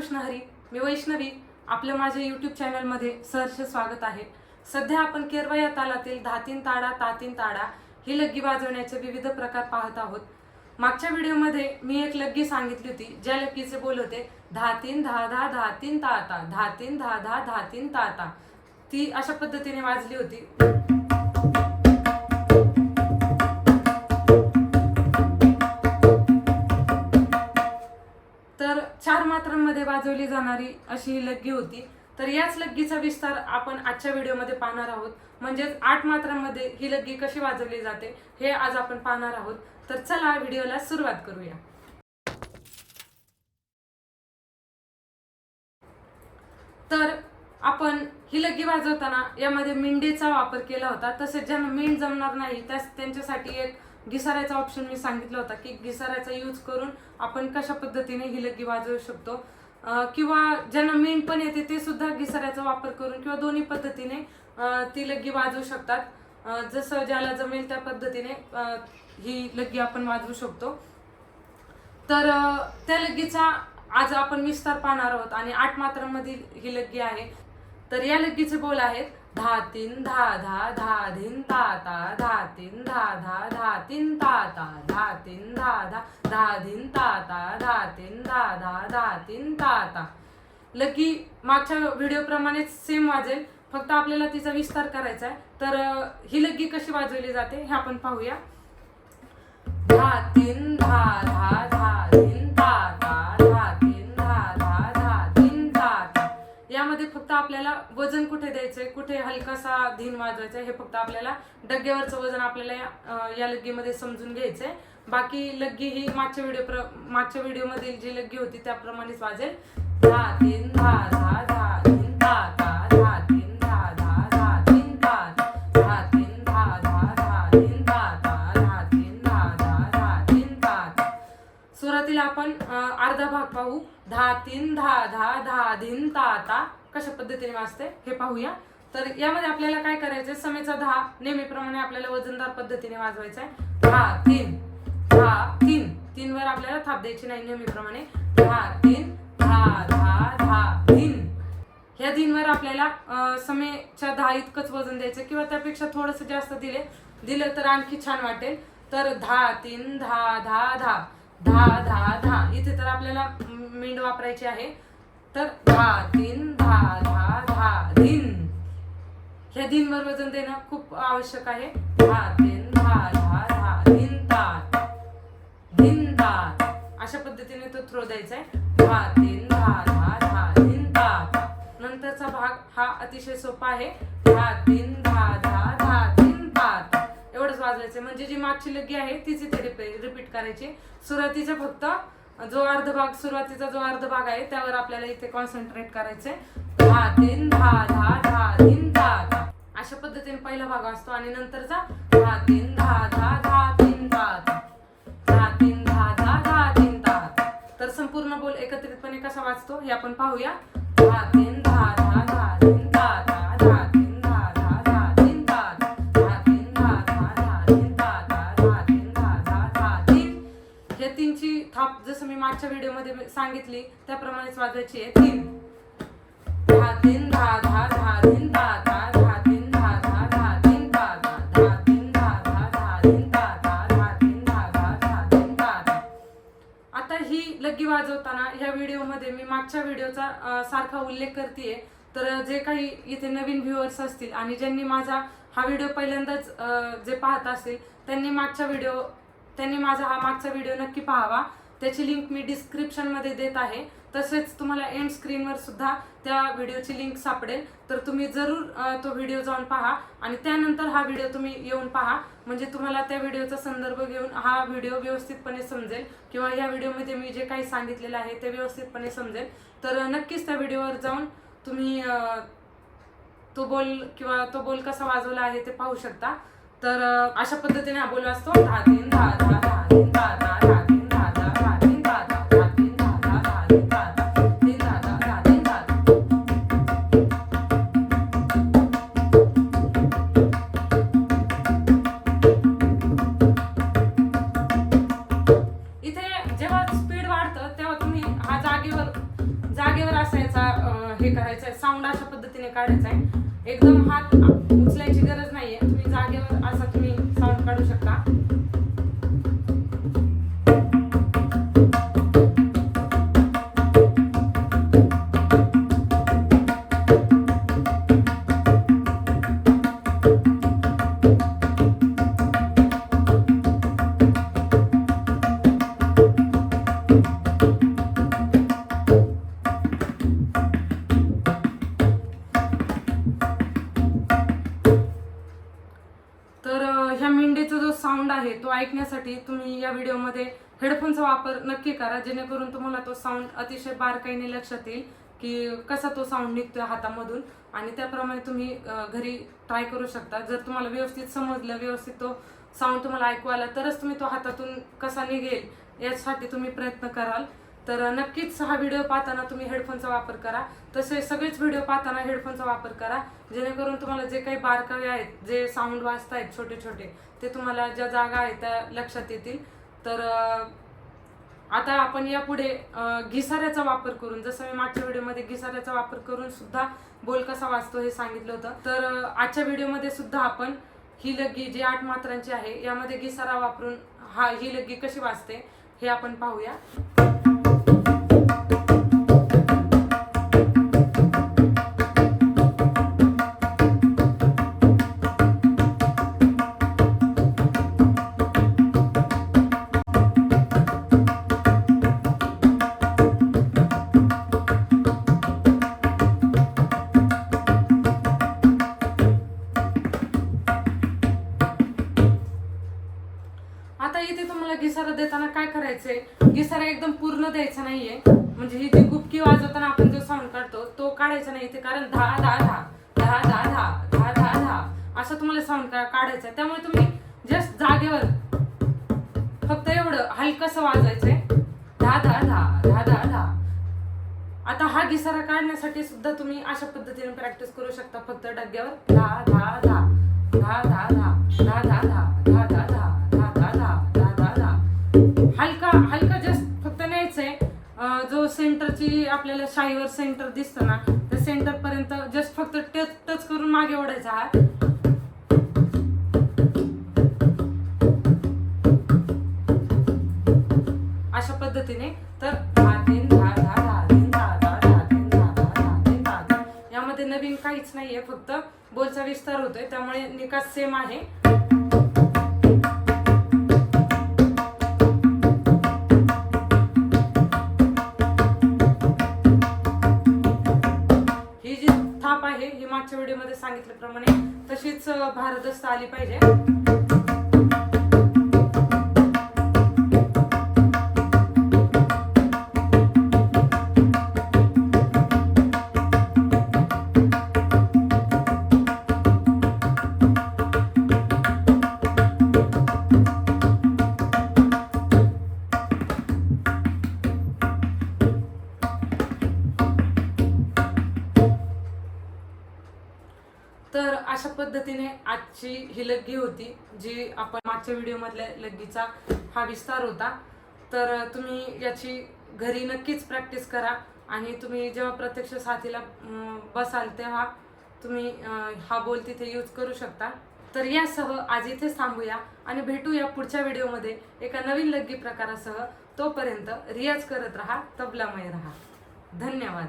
मी वैष्णवी आपलं माझ्या यूट्यूब चॅनलमध्ये सहर्ष स्वागत आहे. सध्या आपण केरवा या तालातील धातीन ताडा तातीन ताडा ही लग्गी वाजवण्याचे विविध प्रकार पाहत आहोत. मागच्या व्हिडिओमध्ये मी एक लग्गी सांगितली होती ज्या लग्गीचे बोल होते धातीन धा धा धातीन ताता धातीन धा धा धातीन ताता. ती अशा पद्धतीने वाजली होती. चार वाजवली जाणारी अशी ही लग्गी होती. तर याच लग्गीचा विस्तार आपण आजच्या व्हिडिओमध्ये पाहणार आहोत. म्हणजेच आठ मात्रांमध्ये ही लग्गी कशी वाजवली जाते हे आज आपण पाहणार आहोत. तर चला व्हिडिओला सुरुवात करूया. तर आपण ही लग्गी वाजवताना यामध्ये मेंढीचा वापर केला होता. तसेच ज्यांना मिंड जमणार नाही त्यास त्यांच्यासाठी एक घिसाऱ्याचा ऑप्शन मी सांगितला होता की घिसाऱ्याचा यूज करून आपण कशा पद्धतीने ही लग्गी वाजवू शकतो. किंवा ज्यांना मेन पण येते ते सुद्धा घिसाऱ्याचा वापर करून किंवा दोन्ही पद्धतीने ती लग्गी वाजवू शकतात. जसं ज्याला जमेल त्या पद्धतीने ही लग्गी आपण वाजवू शकतो. तर त्या लग्गीचा आज आपण विस्तार पाहणार आहोत आणि आठ मात्रांमधील ही लग्गी आहे. तर या लग्गीचे बोल आहेत धातीन धाधा धाधीन ताता धातीन धाधा धातीन ताता धातीन धाधा धाधीन ताता धातीन धाधा धातीन ताता. लकी मागच्या व्हिडिओप्रमाणेच सेम वाजेल. फक्त आपल्याला तिचा विस्तार करायचा आहे. तर ही लगी कशी वाजवली जाते हे आपण पाहूया. धातीन धा धा धाधीन आपल्याला वजन कुठे द्यायचंय कुठे हलकासा धीन वाजवायचा आहे, हे फक्त आपल्याला डग्ग्यावरचं वजन आपल्याला या- लग्गीमध्ये समजून घ्यायचंय बाकी लग्गी ही मागच्या व्हिडिओ प्र मागच्या व्हिडिओमधील जी लग्गी होती त्याप्रमाणेच वाजेल धा तीन धा धा धा तीन ता ता धा तीन धा धा धा तीन ता धा तीन धा धा धा तीन ता ता धा तीन धा धा धा तीन ता सुरातील सुरुवातीला आपण अर्धा भाग पाहू धा तीन धा धा धा धीन ता ता कशा पद्धतीने वाजते हे पाहूया. तर यामध्ये आपल्याला काय करायचंय? समेचा दहा नेहमीप्रमाणे आपल्याला वजनदार पद्धतीने वाजवायचा आहे दहा तीन दहा तीन. तीन वर आपल्याला थाप द्यायची नाही नेहमीप्रमाणे. दहा तीन दहा दहा दहा तीन. ह्या दिनवर आपल्याला समेच्या दहा इतकंच वजन द्यायचं किंवा त्यापेक्षा थोडंसं जास्त दिले दिलं तर आणखी छान वाटेल. तर दहा तीन दहा दहा दहा. दहा दहा दहा. इथे तर आपल्याला मेंढ वापरायची आहे. तर दहा तीन धा धा ह्या वजन देणं खूप आवश्यक आहे. धा दिन धा धा धा दिन धा दिन धा अशा पद्धतीने तो थ्रो द्यायचा आहे. धा दिन धा धा धा दिन धा नंतरचा भाग हा अतिशय सोपा आहे. धा दिन धा धा धा दिन धा एवढंच वाजवायचं म्हणजे जी मागची लगी आहे तीच इथे रिपीट करायची सुरुवातीचं फक्त जो अर्ध भाग सुरुवातीचा जो अर्ध भाग आहे त्यावर आपल्याला इथे कॉन्सन्ट्रेट करायचंय. दहा तीन दहा दहा दहा तीन दहा अशा पद्धतीने पहिला भाग असतो आणि नंतरचा दहा तीन दहा दहा दहा तीन दहा दहा. तीन दहा दहा दहा तीन दहा तर संपूर्ण बोल एकत्रितपणे कसा वाचतो? हे आपण पाहूया. दहा तीन दहा दहा मागच्या सांगितली त्याप्रमाणेच वाजवायची आहे तीन दहा तीन दहा दहा दहा तीन दहा दहा दहा तीन दहा दहा दहा तीन दहा दहा दहा तीन दहा दहा दहा तीन दहा दहा दहा तीन दहा दहा दहा तीन दहा दहा आता ही लगी वाजवताना ह्या व्हिडिओमध्ये मी मागच्या व्हिडिओचा सारखा उल्लेख करते तर जे काही इथे नवीन व्ह्युअर्स असतील आणि ज्यांनी माझा हा व्हिडिओ पहिल्यांदाच जे पाहत असतील त्यांनी मागच्या व्हिडिओ त्यांनी माझा हा मागचा व्हिडिओ नक्की पाहावा त्याची लिंक मी डिस्क्रिप्शनमध्ये देत आहे. तसेच तुम्हाला एंड स्क्रीनवर सुद्धा त्या व्हिडिओची लिंक सापडेल. तर तुम्ही जरूर तो व्हिडिओ जाऊन पहा आणि त्यानंतर हा व्हिडिओ तुम्ही येऊन पहा. म्हणजे तुम्हाला त्या व्हिडिओचा संदर्भ घेऊन हा व्हिडिओ व्यवस्थितपणे समजेल किंवा या व्हिडिओमध्ये मी जे काही सांगितलेलं आहे ते व्यवस्थितपणे समजेल. तर नक्कीच त्या व्हिडिओवर जाऊन तुम्ही तो बोल किंवा तो बोल कसा वाजवला आहे ते पाहू शकता. तर अशा पद्धतीने हा बोल वाजतो. दहा तीन दहा दहा दहा तीन दहा दहा हे करायचं आहे साऊंड अशा पद्धतीने काढायचा आहे एकदम हात तर ह्या मेंढीचा जो साऊंड आहे तो ऐकण्यासाठी तुम्ही या व्हिडिओमध्ये हेडफोनचा वापर नक्की करा जेणेकरून तुम्हाला तो साऊंड अतिशय बारकाईने लक्षात येईल की कसा तो साऊंड निघतोय हातामधून. आणि त्याप्रमाणे तुम्ही घरी ट्राय करू शकता. जर तुम्हाला व्यवस्थित समजलं व्यवस्थित तो साऊंड तुम्हाला ऐकू आला तरच तुम्ही तो हातातून कसा निघेल यासाठी तुम्ही प्रयत्न कराल. तर नक्कीच हा व्हिडिओ पाहताना तुम्ही हेडफोनचा वापर करा. तसे सगळेच व्हिडिओ पाहताना हेडफोनचा वापर करा. जेणेकरून तुम्हाला जे काही बारकावे आहेत जे साऊंड वाजत आहेत छोटे छोटे ते तुम्हाला ज्या जागा आहेत त्या लक्षात येतील. तर आता आपण यापुढे घिसाऱ्याचा वापर करून जसं मी मागच्या व्हिडिओमध्ये घिसाऱ्याचा वापर करून सुद्धा बोल कसा वाचतो हे सांगितलं होतं. तर आजच्या व्हिडिओमध्ये सुद्धा आपण ही लग्गी जी आठ मात्रांची आहे यामध्ये घिसारा वापरून हा ही लग्गी कशी वाजते हे आपण पाहूया. घिसारा देताना काय करायचंय घिसारा एकदम पूर्ण द्यायचा नाहीये म्हणजे ही जी गुपकी वाजवताना आपण जो साऊंड काढतो तो काढायचा नाही इथे कारण दहा दहा दहा दहा दहा दहा दहा दहा दहा असं तुम्हाला साऊंड काढायचं त्यामुळे तुम्ही जस्ट जागेवर फक्त एवढं हलकसं वाजवायचंय दहा दहा दहा दहा दहा दहा आता हा घिसारा काढण्यासाठी सुद्धा तुम्ही अशा पद्धतीने प्रॅक्टिस करू शकता फक्त डग्यावर दहा दहा दहा दहा दहा दहा दहा दहा दहा दहा दहा सेंटरची आपल्याला शाईवर सेंटर दिसतं ना त्या सेंटर पर्यंत जस्ट फक्त टच टच करून मागे ओढायचा हात अशा पद्धतीने तर दहा तीन दहा दहा दहा तीन दहा दहा दहा तीन दहा दहा दहा तीन दहा दहा. यामध्ये नवीन काहीच नाहीये फक्त बोलचा विस्तार होतोय त्यामुळे निकास सेम आहे छाप आहे. ही मागच्या व्हिडिओमध्ये सांगितल्याप्रमाणे तशीच भारदस्त आली पाहिजे. पद्धतीने आजची ही लग्गी होती जी आपण मागच्या व्हिडिओमधल्या लग्गीचा हा विस्तार होता. तर तुम्ही याची घरी नक्कीच प्रॅक्टिस करा आणि तुम्ही जेव्हा प्रत्यक्ष साथीला बसाल तेव्हा तुम्ही हा बोल तिथे यूज करू शकता. तर यासह आज इथेच थांबूया आणि भेटूया पुढच्या व्हिडिओमध्ये एका नवीन लग्गी प्रकारासह. तोपर्यंत रियाज करत राहा तबलामय राहा. धन्यवाद.